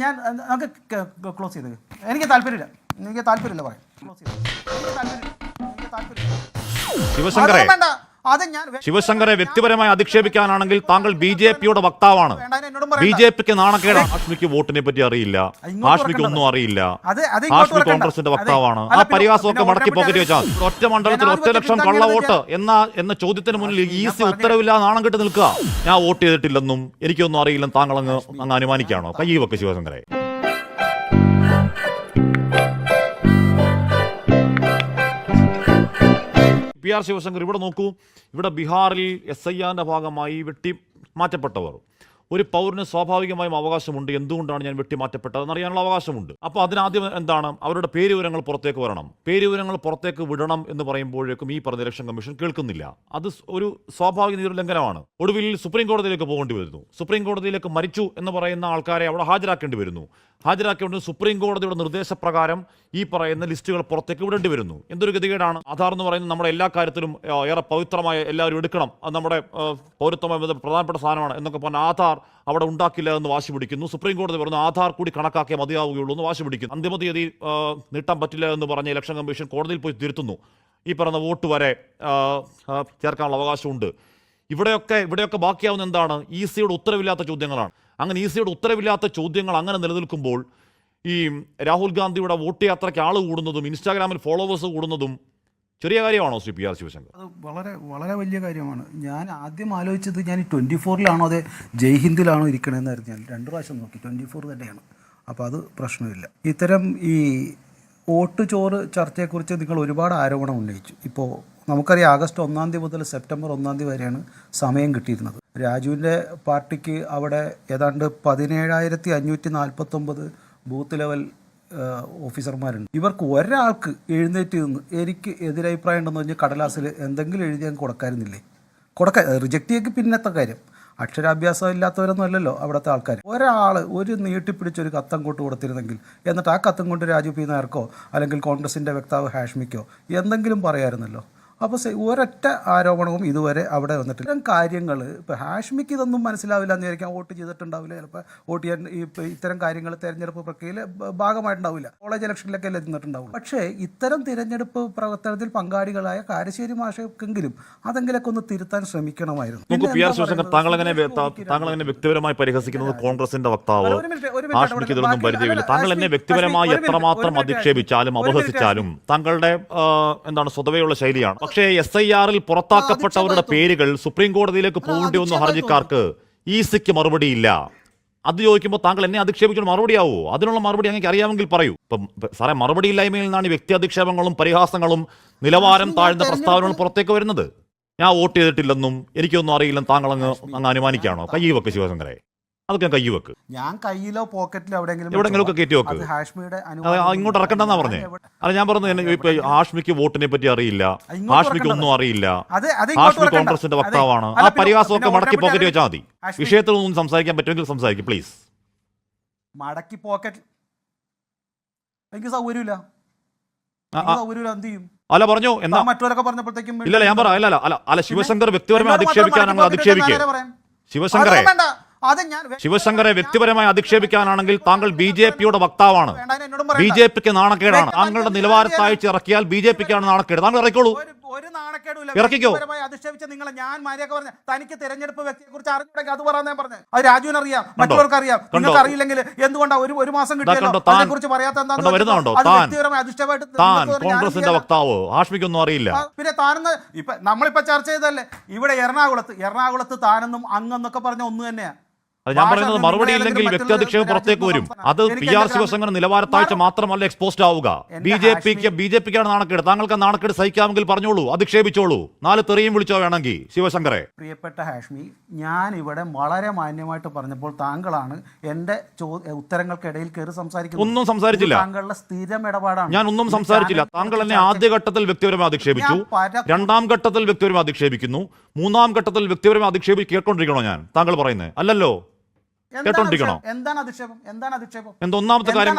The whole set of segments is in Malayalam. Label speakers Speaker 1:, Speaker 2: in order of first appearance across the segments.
Speaker 1: ഞാൻ നമുക്ക് ക്ലോസ് ചെയ്ത്. എനിക്ക് താല്പര്യമില്ല. എനിക്ക് താല്പര്യമില്ല പറയാം ക്ലോസ് ചെയ്ത്. എനിക്ക് താല്പര്യമില്ല.
Speaker 2: ശിവശങ്കറെ.
Speaker 1: അത് ഞാൻ
Speaker 2: ശിവശങ്കറെ വ്യക്തിപരമായി അധിക്ഷേപിക്കാനാണെങ്കിൽ താങ്കൾ ബി ജെ പിയുടെ വക്താവാണ്. ബി ജെ പിക്ക് നാണക്കേടാണ് ഹാഷ്മിക്ക് വോട്ടിനെ പറ്റി അറിയില്ല. ഹാഷ്മിക്ക് ഒന്നും അറിയില്ല. ഹാഷ്മി കോൺഗ്രസിന്റെ വക്താവാണ്. ആ പരിഹാസമൊക്കെ മടക്കി പോക്കറ്റ് വെച്ചാൽ ഒറ്റ മണ്ഡലത്തിൽ ഒറ്റ ലക്ഷം കള്ള വോട്ട് എന്ന എന്ന ചോദ്യത്തിന് മുന്നിൽ ഈസി ഉത്തരവില്ലാതെ നാണം കെട്ട് നിൽക്കുക. ഞാൻ വോട്ട് ചെയ്തിട്ടില്ലെന്നും എനിക്കൊന്നും അറിയില്ലെന്നും താങ്കൾ അങ്ങ് അങ്ങ് അനുമാനിക്കുകയാണോ? കൈ വെക്ക് ശിവശങ്കരെ ആർ ശിവശങ്കർ ഇവിടെ നോക്കൂ ഇവിടെ ബീഹാറിൽ എസ് ഐ ആറിന്റെ ഭാഗമായി വെട്ടി മാറ്റപ്പെട്ടവർ. ഒരു പൗരന് സ്വാഭാവികമായും അവകാശമുണ്ട്. എന്തുകൊണ്ടാണ് ഞാൻ വെട്ടിമാറ്റപ്പെട്ടതെന്ന് അറിയാനുള്ള അവകാശമുണ്ട്. അപ്പോൾ അതിനാദ്യം എന്താണ്? അവരുടെ പേര് വിവരങ്ങൾ പുറത്തേക്ക് വരണം. പേര് വിവരങ്ങൾ പുറത്തേക്ക് വിടണം എന്ന് പറയുമ്പോഴേക്കും ഈ പറഞ്ഞ ഇലക്ഷൻ കമ്മീഷൻ കേൾക്കുന്നില്ല. അത് ഒരു സ്വാഭാവിക നീതി ലംഘനമാണ് ഒടുവിൽ സുപ്രീം കോടതിയിലേക്ക് പോകേണ്ടി വരുന്നു. സുപ്രീം കോടതിയിലേക്ക് മരിച്ചു എന്ന് പറയുന്ന ആൾക്കാരെ അവിടെ ഹാജരാക്കേണ്ടി വരുന്നു. ഹാജരാക്കേണ്ടി സുപ്രീം കോടതിയുടെ നിർദ്ദേശപ്രകാരം ഈ പറയുന്ന ലിസ്റ്റുകൾ പുറത്തേക്ക് വിടേണ്ടി വരുന്നു. എന്തൊരു ഗതികേടാണ്? ആധാർ എന്ന് പറയുന്നത് നമ്മുടെ എല്ലാ കാര്യത്തിലും ഏറെ പവിത്രമായ എല്ലാവരും എടുക്കണം. അത് നമ്മുടെ പൗരത്വമായി പ്രധാനപ്പെട്ട സാധനമാണ് എന്നൊക്കെ പറഞ്ഞ ആധാർ അവിടെ ഉണ്ടാക്കില്ല എന്ന് വാശി പിടിക്കുന്നു. സുപ്രീം കോടതി പറഞ്ഞു ആധാർ കൂടി കണക്കാക്കിയേ മതിയാവുകയുള്ളൂ എന്ന് വാശി പിടിക്കുന്നു. അന്തിമ തീയതി നീട്ടാൻ പറ്റില്ല എന്ന് പറഞ്ഞ ഇലക്ഷൻ കമ്മീഷൻ കോടതിയിൽ പോയി തിരുത്തുന്നു. ഈ പറഞ്ഞ വോട്ട് വരെ ചേർക്കാനുള്ള അവകാശമുണ്ട്. ഇവിടെയൊക്കെ ഇവിടെയൊക്കെ ബാക്കിയാവുന്ന എന്താണ്? ഇ സിയുടെ ഉത്തരവില്ലാത്ത ചോദ്യങ്ങളാണ്. അങ്ങനെ ഇ സിയുടെ ഉത്തരവില്ലാത്ത ചോദ്യങ്ങൾ അങ്ങനെ നിലനിൽക്കുമ്പോൾ ഈ രാഹുൽ ഗാന്ധിയുടെ വോട്ട് യാത്രയ്ക്ക് ആൾ കൂടുന്നതും ഇൻസ്റ്റാഗ്രാമിൽ ഫോളോവേഴ്സ് കൂടുന്നതും ചെറിയ കാര്യമാണോ ശ്രീ പി ആർ ശിവശങ്കർ?
Speaker 1: അത് വളരെ വളരെ വലിയ കാര്യമാണ്. ഞാൻ ആദ്യം ആലോചിച്ചത് ഞാൻ ട്വന്റി ഫോറിലാണോ അതെ ജയ്ഹിന്ദിലാണോ ഇരിക്കണമെന്നായിരുന്നു ഞാൻ രണ്ട് പ്രാവശ്യം നോക്കി. ട്വന്റി ഫോർ തന്നെയാണ്. അപ്പോൾ അത് പ്രശ്നമില്ല. ഇത്തരം ഈ വോട്ട് ചോറ് ചർച്ചയെക്കുറിച്ച് നിങ്ങൾ ഒരുപാട് ആരോപണം ഉന്നയിച്ചു. ഇപ്പോൾ നമുക്കറിയാം ആഗസ്റ്റ് ഒന്നാം തീയതി മുതൽ സെപ്റ്റംബർ ഒന്നാം തീയതി വരെയാണ് സമയം കിട്ടിയിരുന്നത്. രാജുവിന്റെ പാർട്ടിക്ക് അവിടെ ഏതാണ്ട് പതിനേഴായിരത്തി അഞ്ഞൂറ്റി നാൽപ്പത്തൊമ്പത് ബൂത്ത് ലെവൽ ഓഫീസർമാരുണ്ട്. ഇവർക്ക് ഒരാൾക്ക് എഴുന്നേറ്റ് നിന്ന് എനിക്ക് എതിരഭിപ്രായം ഉണ്ടെന്ന് പറഞ്ഞാൽ കടലാസിൽ എന്തെങ്കിലും എഴുതി അങ്ങ് കൊടുക്കാരുന്നില്ലേ കൊടുക്ക റിജക്റ്റ് ചെയ്യൊക്കെ പിന്നത്തെ കാര്യം. അക്ഷരാഭ്യാസം ഇല്ലാത്തവരൊന്നും അല്ലല്ലോ അവിടുത്തെ ആൾക്കാർ. ഒരാൾ ഒരു നീട്ടിപ്പിടിച്ചൊരു കത്തം കൊണ്ട് കൊടുത്തിരുന്നെങ്കിൽ എന്നിട്ട് ആ കത്തും കൊണ്ട് രാജു പി നായർക്കോ അല്ലെങ്കിൽ കോൺഗ്രസിന്റെ വക്താവ് ഹാഷ്മിക്കോ എന്തെങ്കിലും പറയായിരുന്നല്ലോ? അപ്പോൾ ഒരൊറ്റ ആരോപണവും ഇതുവരെ അവിടെ വന്നിട്ടില്ല. ഇത്തരം കാര്യങ്ങൾ ഇപ്പോൾ ഹാഷ്മിക്ക് ഇതൊന്നും മനസ്സിലാവില്ല എന്ന് വിചാരിക്കാം. വോട്ട് ചെയ്തിട്ടുണ്ടാവില്ല. ചിലപ്പോൾ വോട്ട് ചെയ്യാൻ ഈ ഇത്തരം കാര്യങ്ങൾ തിരഞ്ഞെടുപ്പ് പ്രക്രിയയിൽ ഭാഗമായിട്ടുണ്ടാവില്ല. കോളേജ് ഇലക്ഷനിലൊക്കെ അല്ലേ നിന്നിട്ടുണ്ടാവും പക്ഷേ ഇത്തരം തിരഞ്ഞെടുപ്പ് പ്രവർത്തനത്തിൽ പങ്കാളികളായ കാരശ്ശേരി മാഷക്കെങ്കിലും അതെങ്കിലൊക്കെ ഒന്ന് തിരുത്താൻ ശ്രമിക്കണമായിരുന്നു?
Speaker 2: താങ്കൾ വ്യക്തിപരമായി പരിഹസിക്കുന്നത് കോൺഗ്രസിന്റെ വക്താവ്? ഹാഷ്മിക്ക് പരിചയമില്ല. താങ്കൾ എന്നെ വ്യക്തിപരമായി എത്രമാത്രം അധിക്ഷേപിച്ചാലും അപഹസിച്ചാലും താങ്കളുടെ എന്താണ് സ്വതവേയുള്ള ശൈലിയാണ്. പക്ഷേ എസ് ഐ ആറിൽ പുറത്താക്കപ്പെട്ടവരുടെ പേരുകൾ സുപ്രീം കോടതിയിലേക്ക് പോകേണ്ടി വന്ന ഹർജിക്കാർക്ക് ഈ സിക്ക് മറുപടിയില്ല. അത് ചോദിക്കുമ്പോൾ താങ്കൾ എന്നെ അധിക്ഷേപിക്കുന്ന മറുപടിയാവോ? അതിനുള്ള മറുപടി അങ്ങനെ അറിയാമെങ്കിൽ പറയൂ. ഇപ്പം സാറേ മറുപടി ഇല്ലായ്മയിൽ നിന്നാണ് ഈ വ്യക്തി അധിക്ഷേപങ്ങളും പരിഹാസങ്ങളും നിലവാരം താഴ്ന്ന പ്രസ്താവനകളും പുറത്തേക്ക് വരുന്നത്. ഞാൻ വോട്ട് ചെയ്തിട്ടില്ലെന്നും എനിക്കൊന്നും അറിയില്ലെന്നും താങ്കൾ അങ്ങ് അങ്ങ് അനുമാനിക്കുകയാണോ? കൈ വെക്ക് ശിവശങ്കരെ. അതൊക്കെ കൈ വെക്ക്
Speaker 1: ഞാൻ കയ്യിലോ പോക്കറ്റിലോ എവിടെയെങ്കിലും
Speaker 2: എവിടെയെങ്കിലുമൊക്കെ കയറ്റി വെക്ക്.
Speaker 1: ഹാഷ്മിയുടെ
Speaker 2: ഇങ്ങോട്ട് ഇറക്കണ്ടെന്നാ പറഞ്ഞേ. അല്ല ഞാൻ പറഞ്ഞു ഇപ്പൊ ഹാഷ്മിക്ക് വോട്ടിനെ പറ്റി അറിയില്ല. ഹാഷ്മിക്ക് ഒന്നും അറിയില്ല. ഹാഷ്മി കോൺഗ്രസിന്റെ. വക്താവാണ്. ആ പരിഹാസമൊക്കെ മടക്കി പോക്കറ്റ് വെച്ചാൽ മതി. വിഷയത്തിൽ ഒന്നും സംസാരിക്കാൻ പറ്റുമെങ്കിൽ സംസാരിക്കും പ്ലീസ്.
Speaker 1: മടക്കി പോക്കറ്റ്. എനിക്ക് സൗകര്യമില്ല. എന്ത് ചെയ്യും?
Speaker 2: അല്ല പറഞ്ഞു എന്നാ
Speaker 1: മറ്റൊരൊക്കെ മറ്റവരൊക്കെ പറഞ്ഞപ്പോഴത്തേക്കും
Speaker 2: ഇല്ല ഞാൻ പറ അല്ല അല്ല അല്ല ശിവശങ്കർ വ്യക്തിപരമായി അധിക്ഷേപിക്കാൻ അങ്ങ് അധിക്ഷേപിക്കുക? ശിവശങ്കറെ.
Speaker 1: അത് ഞാൻ
Speaker 2: ശിവശങ്കറെ വ്യക്തിപരമായി അധിക്ഷേപിക്കാനാണെങ്കിൽ താങ്കൾ ബി ജെ പിയുടെ വക്താവാണ്. ബി ജെ പിക്ക് നാണക്കേടാണ്. താങ്കളുടെ നിലവാരത്തായിച്ച് ഇറക്കിയാൽ ബി ജെ പിക്കാണ് നാണക്കേട്. താങ്കൾ ഇറക്കിക്കോളൂ.
Speaker 1: ഒരു നാണക്കേടുമില്ല. വ്യക്തിപരമായി അധിക്ഷേപിച്ച നിങ്ങളെ ഞാൻ മാരിയൊക്കെ പറഞ്ഞ തനിക്ക് തെരഞ്ഞെടുപ്പ് വ്യക്തിയെ കുറിച്ച് അറിഞ്ഞിട്ടെങ്കിൽ അത് പറയാൻ ഞാൻ പറഞ്ഞത് അത് രാജുവിന് അറിയാം. മറ്റുള്ളവർക്ക് അറിയാം. നിങ്ങൾക്ക് അറിയില്ലെങ്കിൽ എന്തുകൊണ്ടാ ഒരു ഒരു മാസം കിട്ടിയല്ലോ? അതിനെ കുറിച്ച് പറയാത്ത വ്യക്തിപരമായി അധിക്ഷേപമായിട്ട്
Speaker 2: കോൺഗ്രസിന്റെ. വക്താവ്? ഹാഷ്മിക്കൊന്നും അറിയില്ല.
Speaker 1: പിന്നെ താനെന്ന് ഇപ്പൊ നമ്മളിപ്പോ ചർച്ച ചെയ്തല്ലേ ഇവിടെ എറണാകുളത്ത് എറണാകുളത്ത് താനെന്നും അങ്ങെന്നൊക്കെ പറഞ്ഞ ഒന്ന് തന്നെയാ.
Speaker 2: അത് ഞാൻ പറയുന്നത്
Speaker 1: മറുപടിയില്ലെങ്കിൽ
Speaker 2: മറുപടി ഇല്ലെങ്കിൽ വ്യക്തിയധിക്ഷേപം പുറത്തേക്ക് വരും. അത് പി ആർ
Speaker 1: ഗ്രാമ-
Speaker 2: നിലവാരത്താഴ്ച മാത്രമല്ല എക്സ്പോസ്ഡ് ആവുക. ബി ജെ പിക്ക് ബി ജെ പിക്കാണ് നാണക്കേട്. താങ്കൾക്ക് നാണക്കേട് സഹിക്കാമെങ്കിൽ പറഞ്ഞോളൂ. അധിക്ഷേപിച്ചോളൂ. നാല് തെറിയും വിളിച്ചോ വേണമെങ്കിൽ ശിവശങ്കറെ.
Speaker 1: പ്രിയപ്പെട്ട ഹാഷ്മി ഞാൻ ഇവിടെ വളരെ മാന്യമായിട്ട് പറഞ്ഞപ്പോൾ താങ്കളാണ് എന്റെ ഉത്തരങ്ങൾക്കിടയിൽ കയറി സംസാരിക്കുന്നത്.
Speaker 2: ഒന്നും സംസാരിച്ചില്ല.
Speaker 1: താങ്കളുടെ സ്ഥിരം ഇടപാടാണ്.
Speaker 2: ഞാൻ ഒന്നും സംസാരിച്ചില്ല. താങ്കൾ എന്നെ
Speaker 1: ആദ്യ
Speaker 2: ആദ്യഘട്ടത്തിൽ വ്യക്തിപരമായി അധിക്ഷേപിച്ചു. രണ്ടാം ഘട്ടത്തിൽ വ്യക്തിപരമായി അധിക്ഷേപിക്കുന്നു. മൂന്നാം ഘട്ടത്തിൽ വ്യക്തിപരമായി അധിക്ഷേപിച്ച് കേട്ടോണ്ടിരിക്കണോ ഞാൻ? താങ്കൾ പറയുന്നത് അല്ലല്ലോ. കേട്ടോണ്ടിരിക്കണോ?
Speaker 1: എന്താണ് അധിക്ഷേപം? എന്താണ് അധിക്ഷേപം?
Speaker 2: എന്ത് ഒന്നാമത്തെ കാര്യം?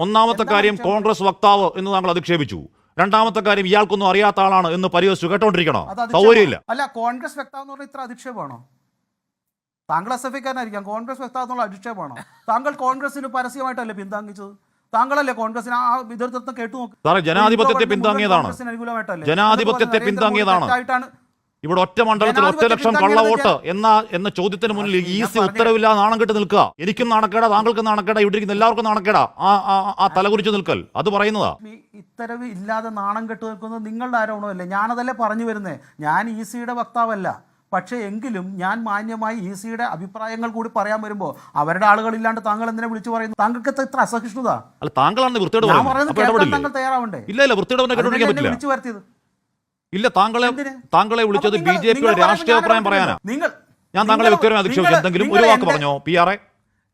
Speaker 2: ഒന്നാമത്തെ കാര്യം കോൺഗ്രസ് വക്താവ് എന്ന് താങ്കൾ അധിക്ഷേപിച്ചു. രണ്ടാമത്തെ കാര്യം ഇയാൾക്കൊന്നും അറിയാത്ത ആളാണ് എന്ന് പരിഹസിച്ചു. കേട്ടോണ്ടിരിക്കണോ? സൗകര്യമില്ല.
Speaker 1: അല്ല കോൺഗ്രസ് വ്യക്താവ് എന്ന് പറഞ്ഞാൽ ഇത്ര അധിക്ഷേപമാണോ? താങ്കൾ എസ് എഫ് ഐക്കാരനായിരിക്കാം കോൺഗ്രസ് വ്യക്താന്നുള്ള അധിക്ഷേപമാണോ? താങ്കൾ കോൺഗ്രസിന് പരസ്യമായിട്ടല്ലേ പിന്താങ്ങിച്ചത്? താങ്കളല്ലേ കോൺഗ്രസിന് ആ എതിർത്തം കേട്ടു നോക്ക്
Speaker 2: ജനാധിപത്യത്തെ പിന്താങ്ങിയതാണ്. ജനാധിപത്യത്തെ പിന്താങ്ങിയതാണ്. ഇവിടെ ഒറ്റ മണ്ഡലത്തിൽ ഒറ്റ ലക്ഷം
Speaker 1: കള്ള
Speaker 2: വോട്ട് എന്ന എന്ന ചോദ്യത്തിന് മുന്നിൽ ഈസി ഉത്തരവില്ലാ നാണം കെട്ട് നിൽക്കുക. എനിക്കും നാണക്കേടാ താങ്കൾക്കും നാണക്കേടാ ഇവിടെ ഇരിക്കുന്ന എല്ലാവർക്കും നാണക്കേടാ ആ ആ തലകുറിച്ച് നിൽക്കൽ. അത് പറയുന്നതാ.
Speaker 1: ഉത്തരവ് ഇത്തരവ് ഇല്ലാതെ നാണം കെട്ട് നിൽക്കുന്നത് നിങ്ങളുടെ ആരോപണമല്ലേ? ഞാനതല്ലേ പറഞ്ഞു വരുന്നേ? ഞാൻ ഈസിയുടെ സിയുടെ വക്താവല്ല. പക്ഷേ എങ്കിലും ഞാൻ മാന്യമായി ഇ സിയുടെ അഭിപ്രായങ്ങൾ കൂടി പറയാൻ വരുമ്പോൾ അവരുടെ ആളുകളില്ലാണ്ട് താങ്കൾ എന്തിനെ വിളിച്ചു പറയുന്നു താങ്കൾക്ക് എത്ര അസഹിഷ്ണുത?
Speaker 2: അല്ല താങ്കളാണ്
Speaker 1: ഞാൻ
Speaker 2: പറയുന്നത്.
Speaker 1: താങ്കൾ തയ്യാറാവണ്ടേ? വിളിച്ചു വരുത്തിയത്.
Speaker 2: ഇല്ല താങ്കളെ താങ്കളെ വിളിച്ചത് ബി ജെ പിയുടെ രാഷ്ട്രീയ അഭിപ്രായം പറയാനാ.
Speaker 1: നിങ്ങൾ
Speaker 2: ഞാൻ താങ്കളെ വ്യക്തിപരമായി അധിക്ഷേപിച്ചു എന്തെങ്കിലും ഒരു വാക്ക് പറഞ്ഞോ? P R A?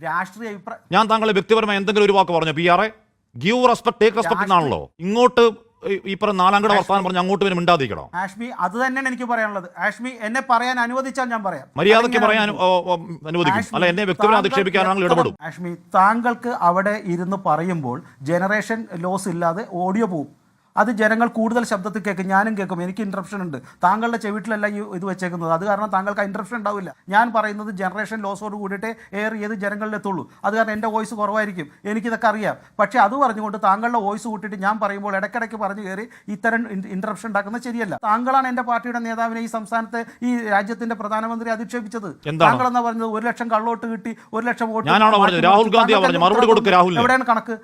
Speaker 1: രാഷ്ട്രീയ അഭിപ്രായം
Speaker 2: ഞാൻ താങ്കളെ വ്യക്തിപരമായി എന്തെങ്കിലും ഒരു വാക്ക് പറഞ്ഞോ? P R A? Give respect take respect എന്നാണല്ലോ. ഇങ്ങോട്ട് ഈ- പറഞ്ഞ നാലാംകട വർത്താനം പറഞ്ഞ് അങ്ങോട്ട് വരും മിണ്ടാതിരിക്കണം?
Speaker 1: ആഷ്മി അത് തന്നെയാണ് എനിക്ക് പറയാനുള്ളത്. ആഷ്മി എന്നെ പറയാൻ അനുവദിച്ചാൽ ഞാൻ പറയാം.
Speaker 2: മര്യാദയ്ക്ക് പറയാൻ
Speaker 1: അനുവദിക്കും?
Speaker 2: അല്ല എന്നെ വ്യക്തിപരം അധിക്ഷേപിക്കാനാണെങ്കിൽ ഇടപെടും.
Speaker 1: ആഷ്മി താങ്കൾക്ക് അവിടെ ഇരുന്ന് പറയുമ്പോൾ ജനറേഷൻ ലോസ് ഇല്ലാതെ ഓഡിയോ പോവും അത് ജനങ്ങൾ കൂടുതൽ ശബ്ദത്തിൽ കേൾക്കും ഞാനും കേൾക്കും. എനിക്ക് ഇൻട്രപ്ഷൻ ഉണ്ട്. താങ്കളുടെ ചെവിട്ടിലല്ല ഈ ഇത് വെച്ചേക്കുന്നത്. അത് കാരണം താങ്കൾക്ക് ഇൻട്രപ്ഷൻ ഉണ്ടാവില്ല. ഞാൻ പറയുന്നത് ജനറേഷൻ ലോസോട് കൂടിയിട്ടേ എയർ ചെയ്ത് ജനങ്ങളിലെത്തുള്ളൂ അത് കാരണം എന്റെ വോയിസ് കുറവായിരിക്കും. എനിക്കിതൊക്കെ അറിയാം. പക്ഷേ അത് പറഞ്ഞുകൊണ്ട് താങ്കളുടെ വോയിസ് കൂട്ടിയിട്ട് ഞാൻ പറയുമ്പോൾ ഇടയ്ക്കിടയ്ക്ക് പറഞ്ഞു കയറി ഇത്തരം ഇൻട്രപ്ഷൻ ഉണ്ടാക്കുന്നത് ശരിയല്ല. താങ്കളാണ് എന്റെ പാർട്ടിയുടെ നേതാവിനെ ഈ സംസ്ഥാനത്തെ ഈ രാജ്യത്തിന്റെ പ്രധാനമന്ത്രി അധിക്ഷേപിച്ചത്? താങ്കൾ എന്നാ പറഞ്ഞത്? ഒരു ലക്ഷം കള്ളോട്ട് കിട്ടി ഒരു ലക്ഷം വോട്ട്?
Speaker 2: രാഹുൽ?
Speaker 1: എവിടെയാണ് കണക്ക്?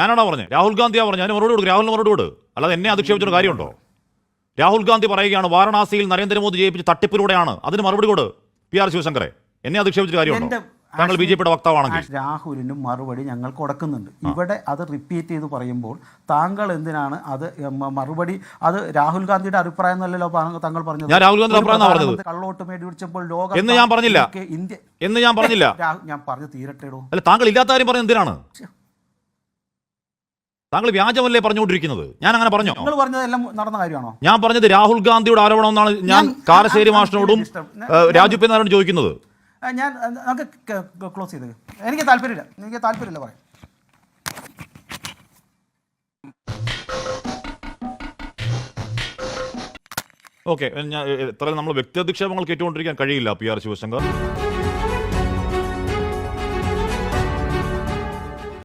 Speaker 2: ഞാനാണോ പറഞ്ഞത്? രാഹുൽ ഗാന്ധിയാ പറഞ്ഞു ഞാൻ മറുപടി രാഹുലിന് മറുപടി കൊടു അല്ലാതെ എന്നെ അധിക്ഷേപിച്ചൊരു കാര്യമുണ്ടോ? രാഹുൽ ഗാന്ധി പറയുകയാണ് വാരണാസിയിൽ നരേന്ദ്രമോദി ജയിപ്പിച്ച തട്ടിപ്പിലൂടെയാണ്. അതിന് മറുപടി കൊടു പി ആർ ശിവശങ്കറെ. എന്നെ അധിക്ഷേപിച്ച കാര്യമുണ്ടോ? താങ്കൾ ബി ജെ പിയുടെ വക്താവാണെങ്കിൽ
Speaker 1: രാഹുലിനും മറുപടി ഞങ്ങൾ കൊടുക്കുന്നുണ്ട്. ഇവിടെ അത് റിപ്പീറ്റ് ചെയ്ത് പറയുമ്പോൾ താങ്കൾ എന്തിനാണ് അത് മറുപടി അത് രാഹുൽ ഗാന്ധിയുടെ അഭിപ്രായം എന്നല്ലല്ലോ താങ്കൾ പറഞ്ഞത്.
Speaker 2: ഞാൻ രാഹുൽ ഗാന്ധി
Speaker 1: കള്ളോട്ട്
Speaker 2: അഭിപ്രായം പറഞ്ഞത്.
Speaker 1: പ്രധാനമന്ത്രി കള്ളവോട്ട് മേടിച്ചപ്പോൾ ലോകം
Speaker 2: എന്ന് ഞാൻ പറഞ്ഞില്ല.
Speaker 1: ഇന്ത്യ
Speaker 2: എന്ന് ഞാൻ പറഞ്ഞില്ല.
Speaker 1: ഞാൻ പറഞ്ഞു തീരട്ടെടോ.
Speaker 2: അല്ല താങ്കൾ ഇല്ലാത്ത കാര്യം പറഞ്ഞ എന്തിനാണ്? താങ്കൾ വ്യാജമല്ലേ പറഞ്ഞുകൊണ്ടിരിക്കുന്നത്? ഞാൻ അങ്ങനെ പറഞ്ഞോ?
Speaker 1: നിങ്ങൾ പറഞ്ഞതെല്ലാം നടന്ന കാര്യമാണോ?
Speaker 2: ഞാൻ പറഞ്ഞത് രാഹുൽ ഗാന്ധിയുടെ ആരോപണം എന്നാണ് ഞാൻ കാരശ്ശേരി മാഷിനോടും രാജു പി നാരായണ ചോദിക്കുന്നത്.
Speaker 1: ഞാൻ നമുക്ക് ക്ലോസ് ചെയ്തത് എനിക്ക് താല്പര്യമില്ല. എനിക്ക് താല്പര്യമില്ല പറയാം
Speaker 2: ഓക്കെ ഞാൻ ഇത്രയും നമ്മൾ വ്യക്തി അധിക്ഷേപങ്ങൾ കേട്ടുകൊണ്ടിരിക്കാൻ കഴിയില്ല പി ആർ ശിവശങ്കർ.